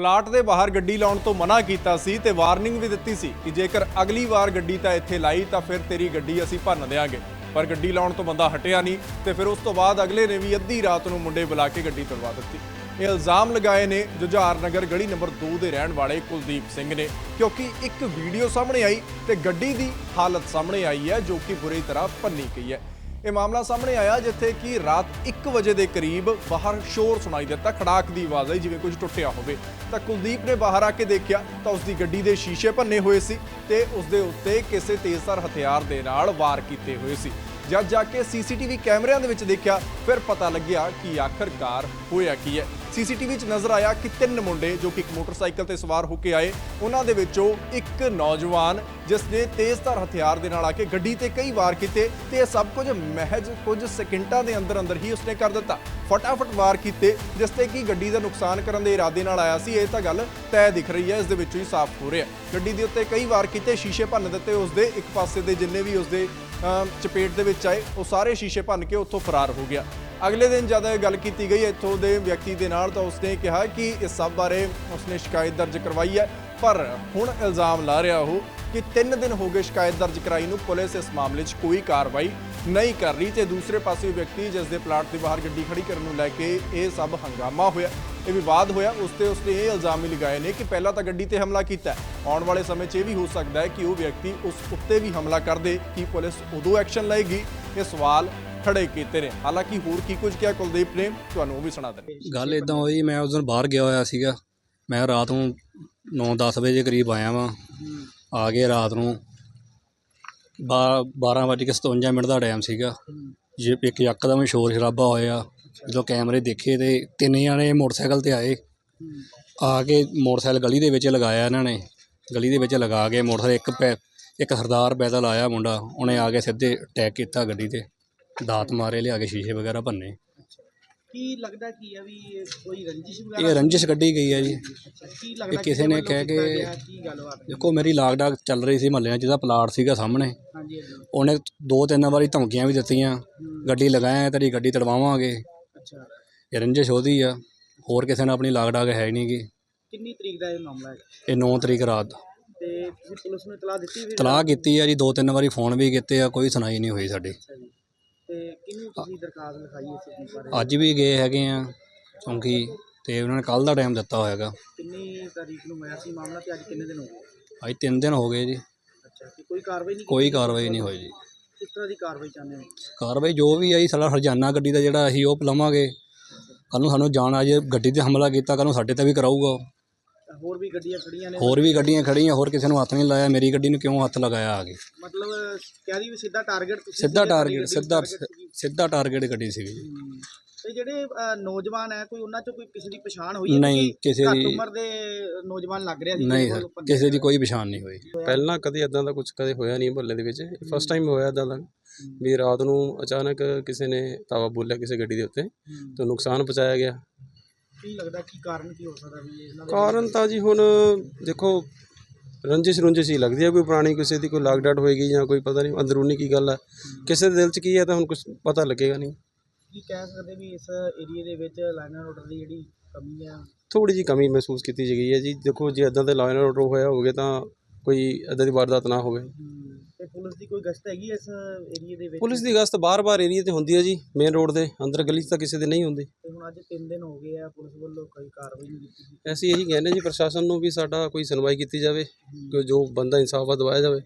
Plot ਦੇ ਬਾਹਰ ਗੱਡੀ ਲਾਉਣ ਤੋਂ ਮਨਾ ਕੀਤਾ ਸੀ ਤੇ ਵਾਰਨਿੰਗ ਵੀ ਦਿੱਤੀ ਸੀ ਕਿ ਜੇਕਰ ਅਗਲੀ ਵਾਰ ਗੱਡੀ ਤਾਂ ਇੱਥੇ ਲਾਈ ਤਾਂ ਫਿਰ ਤੇਰੀ ਗੱਡੀ ਅਸੀਂ ਭੰਨ ਦੇਵਾਂਗੇ ਪਰ ਗੱਡੀ ਲਾਉਣ ਤੋਂ ਬੰਦਾ ਹਟਿਆ ਨਹੀਂ ਤੇ ਫਿਰ ਉਸ ਤੋਂ ਬਾਅਦ ਅਗਲੇ ਨੇ ਵੀ ਅੱਧੀ ਰਾਤ ਨੂੰ ਮੁੰਡੇ ਬੁਲਾ ਕੇ ਗੱਡੀ ਤੁੜਵਾ ਦਿੱਤੀ। ਇਹ ਇਲਜ਼ਾਮ ਲਗਾਏ ਨੇ ਜੁਝਾਰ ਨਗਰ ਗਲੀ ਨੰਬਰ 2 ਦੇ ਰਹਿਣ ਵਾਲੇ ਕੁਲਦੀਪ ਸਿੰਘ ਨੇ, ਕਿਉਂਕਿ ਇੱਕ ਵੀਡੀਓ ਸਾਹਮਣੇ ਆਈ ਤੇ ਗੱਡੀ ਦੀ ਹਾਲਤ ਸਾਹਮਣੇ ਆਈ ਹੈ ਜੋ ਕਿ ਬੁਰੀ ਤਰ੍ਹਾਂ ਭੰਨੀ ਗਈ ਹੈ। ਇਹ ਮਾਮਲਾ ਸਾਹਮਣੇ ਆਇਆ ਜਿੱਥੇ ਕਿ ਰਾਤ 1 ਵਜੇ ਦੇ ਕਰੀਬ ਬਾਹਰ ਸ਼ੋਰ ਸੁਣਾਈ ਦਿੱਤਾ, ਖੜਾਕ ਦੀ ਆਵਾਜ਼ ਆਈ, ਜਿਵੇਂ ਕੁਝ ਟੁੱਟਿਆ ਹੋਵੇ। ਤਾਂ ਕੁਲਦੀਪ ਨੇ ਬਾਹਰ ਆ ਕੇ ਦੇਖਿਆ ਤਾਂ ਉਸ ਦੀ ਗੱਡੀ ਦੇ ਸ਼ੀਸ਼ੇ ਭੰਨੇ ਹੋਏ ਸੀ ਤੇ ਉਸ ਦੇ ਉੱਤੇ ਕਿਸੇ ਤੇਜ਼ਧਾਰ ਹਥਿਆਰ ਦੇ ਨਾਲ ਵਾਰ ਕੀਤੇ ਹੋਏ ਸੀ। ਜਦ ਜਾ ਕੇ ਸੀਸੀਟੀਵੀ ਕੈਮਰਿਆਂ ਦੇ ਵਿੱਚ ਦੇਖਿਆ, ਫਿਰ ਪਤਾ ਲੱਗਿਆ ਕਿ ਆਖਰਕਾਰ ਹੋਇਆ ਕੀ ਹੈ। ਸੀਸੀਟੀਵੀ 'ਚ ਨਜ਼ਰ ਆਇਆ ਕਿ ਤਿੰਨ ਮੁੰਡੇ ਜੋ ਕਿ ਇੱਕ ਮੋਟਰਸਾਈਕਲ ਤੇ ਸਵਾਰ ਹੋ ਕੇ ਆਏ ਉਹਨਾਂ ਦੇ ਵਿੱਚੋਂ ਇੱਕ ਨੌਜਵਾਨ ਜਿਸ ਨੇ ਤੇਜ਼ਧਾਰ ਹਥਿਆਰ ਦੇ ਨਾਲ ਆ ਕੇ ਗੱਡੀ ਤੇ ਕਈ ਵਾਰ ਕੀਤੇ ਤੇ ਇਹ ਸਭ ਕੁਝ ਮਹਿਜ ਕੁਝ ਸਕਿੰਟਾਂ ਦੇ ਅੰਦਰ ਅੰਦਰ ਹੀ ਉਸਨੇ ਕਰ ਦਿੱਤਾ। ਫਟਾਫਟ ਵਾਰ ਕੀਤੇ ਜਿਸ ਤੇ ਕਿ ਗੱਡੀ ਦਾ ਨੁਕਸਾਨ ਕਰਨ ਦੇ ਇਰਾਦੇ ਨਾਲ ਆਇਆ ਸੀ। ਇਹ ਤਾਂ ਗੱਲ ਤੈਅ ਦਿਖ ਰਹੀ ਹੈ ਇਸ ਦੇ ਵਿੱਚੋਂ ਹੀ ਸਾਫ਼ ਹੋ ਰਿਹਾ। ਗੱਡੀ ਦੇ ਉੱਤੇ ਕਈ ਵਾਰ ਕੀਤੇ ਸ਼ੀਸ਼ੇ ਭੰਨ ਦਿੱਤੇ ਉਸਦੇ। ਇੱਕ ਪਾਸੇ ਦੇ ਜਿੰਨੇ ਵੀ ਉਸਦੇ ਅਮ, ਚਪੇਟ ਦੇ ਵਿੱਚ ਆਏ ਉਹ ਸਾਰੇ ਸ਼ੀਸ਼ੇ ਭੰਨ ਕੇ ਉੱਥੋਂ ਫਰਾਰ ਹੋ ਗਿਆ। ਅਗਲੇ ਦਿਨ ਜਦ ਇਹ ਗੱਲ ਕੀਤੀ ਗਈ ਇੱਥੋਂ ਦੇ ਵਿਅਕਤੀ ਦੇ ਨਾਲ ਤਾਂ ਉਸਨੇ ਕਿਹਾ ਕਿ ਇਸ ਸਭ ਬਾਰੇ ਉਸਨੇ ਸ਼ਿਕਾਇਤ ਦਰਜ ਕਰਵਾਈ ਹੈ, ਪਰ ਹੁਣ ਇਲਜ਼ਾਮ ਲਾ ਰਿਹਾ ਉਹ ਕਿ 3 ਦਿਨ ਹੋ ਗਏ ਸ਼ਿਕਾਇਤ ਦਰਜ ਕਰਾਈ ਨੂੰ ਪੁਲਿਸ ਇਸ ਮਾਮਲੇ 'ਚ ਕੋਈ ਕਾਰਵਾਈ ਨਹੀਂ ਕਰ ਰਹੀ ਤੇ ਦੂਸਰੇ ਪਾਸੇ ਉਹ ਵਿਅਕਤੀ ਜਿਸ ਦੇ ਪਲਾਟ ਦੇ ਬਾਹਰ ਗੱਡੀ ਖੜੀ ਕਰਨ ਨੂੰ ਲੈ ਕੇ ਇਹ ਸਭ ਹੰਗਾਮਾ ਹੋਇਆ। ਇਹ ਵਿਵਾਦ ਹੋਇਆ, ਉਸ ਤੇ ਉਸਨੇ ਇਹ ਇਲਜ਼ਾਮ ਵੀ ਲਗਾਏ ਨੇ ਕਿ ਪਹਿਲਾਂ ਤਾਂ ਗੱਡੀ ਤੇ ਹਮਲਾ ਕੀਤਾ ਆਉਣ ਵਾਲੇ ਸਮੇਂ 'ਚ ਇਹ ਵੀ ਹੋ ਸਕਦਾ ਹੈ ਕਿ ਉਹ ਵਿਅਕਤੀ ਉਸ ਉੱਤੇ ਵੀ ਹਮਲਾ ਕਰ ਦੇ, ਕਿ ਪੁਲਿਸ ਉਦੋਂ ਐਕਸ਼ਨ ਲਏਗੀ? ਇਹ ਸਵਾਲ ਖੜੇ ਕੀਤੇ ਨੇ। ਹਾਲਾਂਕਿ ਹੋਰ ਕੀ ਕੁਝ ਕਿਹਾ ਕੁਲਦੀਪ ਨੇ ਤੁਹਾਨੂੰ ਉਹ ਵੀ ਸੁਣਾ ਦਿੰਦੇ ਗੱਲ ਇਦਾਂ ਹੋਈ, ਮੈਂ ਉਸ ਦਿਨ ਬਾਹਰ ਗਿਆ ਹੋਇਆ ਸੀਗਾ। ਮੈਂ ਰਾਤ ਨੂੰ 9-10 ਵਜੇ ਕਰੀਬ ਆਇਆ ਵਾਂ। ਆ ਕੇ ਰਾਤ ਨੂੰ 12 ਵਜੇ ਕੇ 57 ਮਿੰਟ ਦਾ ਟਾਈਮ ਸੀਗਾ। ਜੇ ਇੱਕ ਯਕਦਮ ਸ਼ੋਰ ਸ਼ਰਾਬਾ ਹੋਇਆ, ਜਦੋਂ ਕੈਮਰੇ ਦੇਖੇ ਤੇ ਤਿੰਨ ਜਣੇ ਮੋਟਰਸਾਈਕਲ ਤੇ ਆਏ। ਆ ਕੇ ਮੋਟਰਸਾਈਕਲ ਗਲੀ ਦੇ ਵਿੱਚ ਲਗਾਇਆ ਇਹਨਾਂ ਨੇ। ਗਲੀ ਦੇ ਵਿੱਚ ਲਗਾ ਕੇ ਮੋਟਰਸਾਈਕਲ ਇੱਕ ਪੈ, ਇੱਕ ਸਰਦਾਰ ਪੈਦਲ ਆਇਆ ਮੁੰਡਾ। ਉਹਨੇ ਆ ਕੇ ਸਿੱਧੇ ਅਟੈਕ ਕੀਤਾ ਗੱਡੀ ਤੇ। ਦਾਤ ਮਾਰੇ ਲਿਆ ਕੇ ਸ਼ੀਸ਼ੇ ਵਗੈਰਾ ਭੰਨੇ। ਕੀ ਲੱਗਦਾ ਕੀ ਆ ਵੀ ਇਹ ਕੋਈ ਰੰਜਿਸ਼ ਵਗੈਰਾ? ਇਹ ਰੰਜਿਸ਼ ਕੱਢੀ ਗਈ ਹੈ ਜੀ। ਅੱਛਾ, ਕੀ ਲੱਗਦਾ ਇਹ ਕਿਸੇ ਨੇ ਵੱਲੋਂ ਕਹਿ ਕੀਤਾ ਕੇ- ਗਿਆ, ਕੀ ਗੱਲਬਾਤ? ਦੇਖੋ ਮੇਰੀ ਲਾਗ ਡਾਕ ਚੱਲ ਰਹੀ ਸੀ ਮਹੱਲੇ 'ਚ ਜਿਹਦਾ ਪਲਾਟ ਸੀਗਾ ਸਾਹਮਣੇ। ਹਾਂਜੀ ਹਾਂਜੀ। ਉਹਨੇ ਦੋ ਤਿੰਨ ਵਾਰੀ ਧਮਕੀਆਂ ਵੀ ਦਿੱਤੀਆਂ। ਗੱਡੀ ਲਗਾਇਆ ਤੇਰੀ ਗੱਡੀ ਤੜਵਾਵਾਂਗੇ। ਅੱਛਾ। ਇਹ ਰੰਜਿਸ਼ ਉਹਦੀ ਆ। ਹੋਰ ਕਿਸੇ ਨਾਲ ਆਪਣੀ ਲਾਗ ਡਾਕ ਹੈ ਨਹੀਂ ਗੀ ਕਿੰਨੀ ਤਰੀਕ ਦਾ ਇਹ ਮਾਮਲਾ ਹੈ ਇਹ 9 ਤਰੀਕ ਰਾਤ। ਦਾ। ਤੇ ਤੁਸੀਂ ਪੁਲਿਸ ਨੂੰ ਇਤਲਾਹ ਦਿੱਤੀ ਵੀ ਤਲਾਕ ਕੀਤੀ ਆ ਜੀ ਦੋ ਤਿੰਨ ਵਾਰੀ ਫੋਨ ਵੀ ਕੀਤੇ ਆ ਕੋਈ ਸੁਣਾਈ ਨਹੀਂ ਹੋਈ ਸਾਡੀ। ਅੱਛਾ ਜੀ। ਤੇ ਕਿਹਨੂੰ ਤੁਸੀਂ ਦਰਖਾਸਤ ਲਿਖਾਈ ਇਸ ਚੀਜ਼ ਬਾਰੇ? ਅੱਜ ਵੀ ਗਏ ਹੈਗੇ ਆ ਚੌਂਕੀ ਤੇ ਉਹਨਾਂ ਨੇ ਕੱਲ ਦਾ ਟਾਈਮ ਦਿੱਤਾ ਹੋਇਆਗਾ। ਕਿੰਨੀ ਤਾਰੀਖ ਨੂੰ ਹੋਇਆ ਸੀ ਮਾਮਲਾ ਤੇ ਅੱਜ ਕਿੰਨੇ ਦਿਨ ਹੋ ਗਏ? ਅੱਜ ਤਿੰਨ ਦਿਨ ਹੋ ਗਏ ਜੀ। ਅੱਛਾ ਕਿ ਕੋਈ ਕਾਰਵਾਈ ਨਹੀਂ ਕੋਈ ਕਾਰਵਾਈ ਨਹੀਂ ਹੋਈ ਜੀ। ਕਿਸ ਤਰ੍ਹਾਂ ਦੀ ਕਾਰਵਾਈ ਚਾਹੁੰਦੇ ਹੋ? ਕਾਰਵਾਈ ਜੋ ਵੀ ਆਈ ਸਾਡਾ ਹਰਜਾਨਾ ਗੱਡੀ ਦਾ ਜਿਹੜਾ ਅਸੀਂ ਉਹ ਲਵਾਂਗੇ। ਕੱਲ ਨੂੰ ਸਾਨੂੰ ਜਾਣ ਆ ਜੇ ਗੱਡੀ ਤੇ ਹਮਲਾ ਕੀਤਾ ਕੱਲ ਨੂੰ ਸਾਡੇ ਤੇ ਵੀ ਕਰਾਊਗਾ। ਉਹ। ਹੋਰ ਵੀ ਗੱਡੀਆਂ ਖੜੀਆਂ ਨੇ? ਹੋਰ ਵੀ ਗੱਡੀਆਂ ਖੜੀਆਂ ਹੋਰ ਕਿਸੇ ਨੂੰ ਹੱਥ ਨਹੀਂ ਲਾਇਆ ਮੇਰੀ ਗੱਡੀ ਨੂੰ ਕਿਉਂ ਹੱਥ ਲਗਾਇਆ ਆ ਕੇ? ਮਤਲਬ ਕਹਿ ਦੀ ਵੀ ਸਿੱਧਾ ਟਾਰਗੇਟ ਤੁਸੀਂ ਸਿੱਧਾ ਸੀਗੇ, ਟਾਰਗੇਟ ਗੱਡੀ ਸਿੱਧਾ target। ਸਿੱਧਾ ਟਾਰਗੇਟ ਗੱਡੀ ਸੀਗੀ ਜੀ। ਤੇ ਜਿਹੜੇ ਅ, ਨੌਜਵਾਨ ਹੈ ਕੋਈ ਉਹਨਾਂ ਚੋਂ ਕੋਈ ਕਿਸੇ ਦੀ ਪਛਾਣ ਹੋਈ ਹੈ ਨਹੀਂ, ਕਿਉਂਕਿ ਕਿਸੇ ਘੱਟ ਦੀ- ਉਮਰ ਦੇ ਨੌਜਵਾਨ ਲੱਗ ਰਿਹਾ ਸੀ? ਨਹੀਂ ਸਰ ਕਿਸੇ ਦੀ ਕੋਈ ਪਛਾਣ ਨਹੀਂ ਹੋਈ। ਪਹਿਲਾਂ ਕਦੇ ਇਦਾਂ ਦਾ ਕੁਝ ਕਦੇ ਹੋਇਆ ਨਹੀਂ ਮੁਹੱਲੇ ਦੇ ਵਿੱਚ। ਫਸਟ ਟਾਈਮ ਹੋਇਆ ਇਦਾਂ ਦਾ। ਵੀ ਰਾਤ ਨੂੰ ਅਚਾਨਕ ਕਿਸੇ ਨੇ ਤਾਵਾ ਬੋਲਿਆ ਕਿਸੇ ਗੱਡੀ ਦੇ ਉੱਤੇ ਤੇ ਨੁਕਸਾਨ ਪਹੁੰਚਾਇਆ ਗਿਆ। ਕੀ ਲੱਗਦਾ ਕੀ ਕਾਰਨ ਕੀ ਹੋ ਸਕਦਾ ਵੀ ਇਹਨਾਂ ਦੇ ਕਾਰਨ ਤਾਂ ਜੀ ਹੁਣ ਦੇਖੋ ਰੰਜਿਸ਼ ਰੁੰਜਿਸ਼ ਹੀ ਲੱਗਦੀ ਹੈ ਕੋਈ ਪੁਰਾਣੀ ਕਿਸੇ ਦੀ ਕੋਈ ਲਾਗ ਡਾਟ ਹੋਏਗੀ ਜਾਂ ਕੋਈ ਪਤਾ ਨਹੀਂ ਅੰਦਰੂਨੀ ਕੀ ਗੱਲ ਹੈ। ਕਿਸੇ ਦੇ ਦਿਲ 'ਚ ਕੀ ਹੈ ਤਾਂ ਹੁਣ ਕੁਝ ਪਤਾ ਲੱਗੇਗਾ ਨਹੀਂ। ਕੀ ਕਹਿ ਸਕਦੇ ਵੀ ਇਸ ਏਰੀਏ ਦੇ ਵਿੱਚ ਲਾਈਨ ਆਰਡਰ ਦੀ ਜਿਹੜੀ ਕਮੀ ਆ? ਥੋੜੀ ਜੀ ਕਮੀ ਮਹਿਸੂਸ ਕੀਤੀ ਗਈ ਹੈ ਜੀ। ਦੇਖੋ ਜੇ ਇਦਾਂ ਦੇ ਲਾਈਨ ਆਰਡਰ ਹੋਇਆ ਹੋਵੇ ਤਾਂ ਕੋਈ ਇਦਾਂ ਦੀ ਵਾਰਦਾਤ ਨਾ ਹੋਵੇ। ਪੁਲਿਸ ਦੀ ਕੋਈ ਗਸ਼ਤ ਹੈਗੀ ਇਸ ਏਰੀਏ ਦੇ ਵਿੱਚ? ਪੁਲਿਸ ਦੀ ਗਸ਼ਤ ਬਾਰ-ਬਾਰ ਏਰੀਆ ਤੇ ਹੁੰਦੀ ਹੈ ਜੀ ਮੇਨ ਰੋਡ ਦੇ ਅੰਦਰ ਗਲੀ 'ਚ ਤਾਂ ਕਿਸੇ ਦੇ ਨਹੀਂ ਹੁੰਦੀ। ਤੇ ਹੁਣ ਅੱਜ 3 ਦਿਨ ਹੋ ਗਏ ਆ ਪੁਲਿਸ ਵੱਲੋਂ ਕੋਈ ਕਾਰਵਾਈ ਨਹੀਂ ਕੀਤੀ ਗਈ। ਅਸੀਂ ਇਹੀ ਕਹਿੰਦੇ ਜੀ ਪ੍ਰਸ਼ਾਸਨ ਨੂੰ ਵੀ ਸਾਡਾ ਕੋਈ ਸੁਣਵਾਈ ਕੀਤੀ ਜਾਵੇ ਕਿ ਜੋ ਬੰਦਾ ਇਨਸਾਫ ਦਵਾਇਆ ਜਾਵੇ।